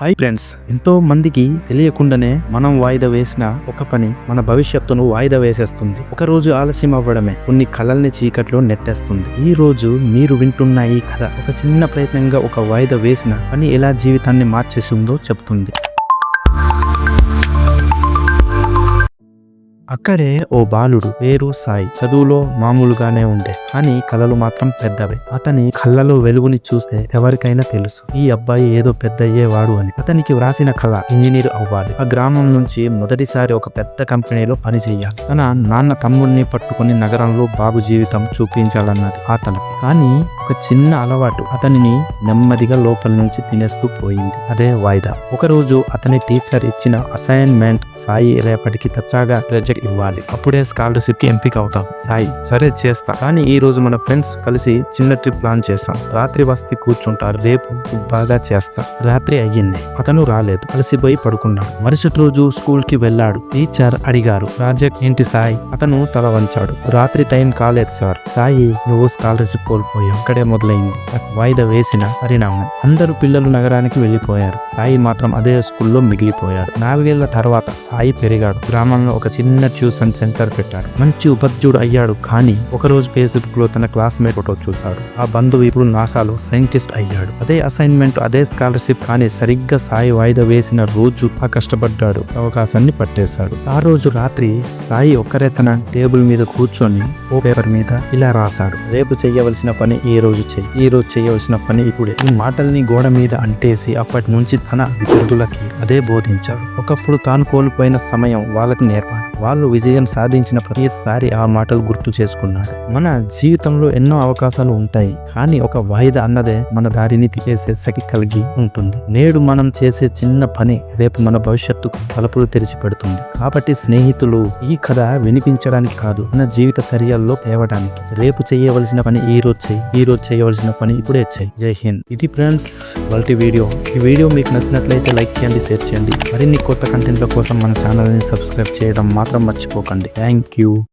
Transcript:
Hi friends ఎంతో మందికి తెలియకుండానే మనం వాయిదా వేసిన ఒక పని మన భవిష్యత్తును వాయిదా వేసేస్తుంది. ఒక రోజు ఆలస్యం అవ్వడమే కొన్ని కళల్ని చీకట్లో నెట్టేస్తుంది. ఈ రోజు మీరు వింటున్న ఈ కథ ఒక చిన్న ప్రయత్నంగా ఒక వాయిదా వేసిన పని ఎలా జీవితాన్ని మార్చేసిందో చెప్తుంది. అక్కడే ఓ బాలుడు పేరు సాయి. చదువులో మామూలుగానే ఉండే కానీ కళలు మాత్రం పెద్దవే. అతని కళ్ళలో వెలుగుని చూస్తే ఎవరికైనా తెలుసు. ఈ అబ్బాయి ఏదో పెద్ద అయ్యేవాడు అని. అతనికి వ్రాసిన కళ ఇంజనీర్ అవ్వాలి. ఆ గ్రామం నుంచి మొదటిసారి ఒక పెద్ద కంపెనీలో పని చేయాలి. తన నాన్న తమ్ముడిని పట్టుకుని నగరంలో బాబు జీవితం చూపించాలన్నది ఆ తలపు. కానీ ఒక చిన్న అలవాటు అతనిని నెమ్మదిగా లోపల నుంచి తినేస్తూ పోయింది. అదే వాయిదా. ఒకరోజు అతని టీచర్ ఇచ్చిన అసైన్మెంట్ సాయి రేపటికి తచ్చాగా ప్రాజెక్ట్ ఇవ్వాలి. అప్పుడే స్కాలర్షిప్కి ఎంపిక అవుతాం. సాయి సరే చేస్తా. కానీ ఈ రోజు మన ఫ్రెండ్స్ కలిసి చిన్న ట్రిప్ ప్లాన్ చేస్తాం రాత్రి వస్తే కూర్చుంటారు. రేపు బాగా చేస్తా. రాత్రి అయ్యింది. అతను రాలేదు. కలిసిపోయి పడుకున్నాడు. మరుసటి రోజు స్కూల్కి వెళ్ళాడు. టీచర్ అడిగారు ప్రాజెక్ట్ ఏంటి సాయి? అతను తల వంచాడు రాత్రి టైం కాలేదు సార్. సాయి నువ్వు స్కాలర్షిప్ కోల్పోయావు. అక్కడే మొదలైంది. వాయిదా వేసిన పరిణామం అందరూ పిల్లలు నగరానికి వెళ్ళిపోయారు. సాయి మాత్రం అదే స్కూల్లో మిగిలిపోయారు నాలుగేళ్ళ తర్వాత సాయి పెరిగాడు. గ్రామంలో ఒక చిన్న ట్యూషన్ సెంటర్ పెట్టాడు. మంచి ఉపాధ్యుడు అయ్యాడు కానీ ఒకరోజు ఫేస్బుక్లో తన క్లాస్మేట్ ఫోటో చూశాడు. ఆ బంధువు ఇప్పుడు నాసాలో సైంటిస్ట్ అయ్యాడు. అదే అసైన్మెంట్ అదే స్కాలర్షిప్ కానీ సరిగ్గా సాయి వాయిదా వేసిన రోజు ఆ కష్టపడ్డాడు. అవకాశాన్ని పట్టేశాడు. ఆ రోజు రాత్రి సాయి ఒక్కరే తన టేబుల్ మీద కూర్చొని ఓ పేపర్ మీద ఇలా రాశాడు. రేపు చేయవలసిన పని ఈ రోజు చెయ్యి ఈ రోజు చేయవలసిన పని ఇప్పుడే. ఈ మాటల్ని గోడ మీద అంటేసి అప్పటి నుంచి తన విద్యార్థులకి అదే బోధించాడు. ఒకప్పుడు తాను కోల్పోయిన సమయం వాళ్ళకి నేర్పాలి. వాళ్ళు విజయం సాధించిన ప్రతిసారి ఆ మాటలు గుర్తు చేసుకున్నాడు మన జీవితంలో ఎన్నో అవకాశాలు ఉంటాయి కానీ ఒక వాయిదా అన్నదే మన దారిని తిప్పేసే శక్తి కలిగి ఉంటుంది. నేడు మనం చేసే చిన్న పని రేపు మన భవిష్యత్తుకు తలుపులు తెరిచి పెడుతుంది కాబట్టి స్నేహితులు ఈ కథ వినిపించడానికి కాదు మన జీవిత చర్యల్లో తేవడానికి. రేపు చేయవలసిన పని ఈ రోజు చేయి ఈ రోజు చేయవలసిన పని ఇప్పుడే చేయి. జై హింద్. ఇది ఫ్రెండ్స్ మల్టీ వీడియో. ఈ వీడియో మీకు నచ్చినట్లయితే లైక్ చేయండి షేర్ చేయండి. మరిన్ని కొత్త కంటెంట్ల కోసం మన ఛానల్ని సబ్స్క్రైబ్ చేయడం మాత్రం మర్చిపోకండి. Thank you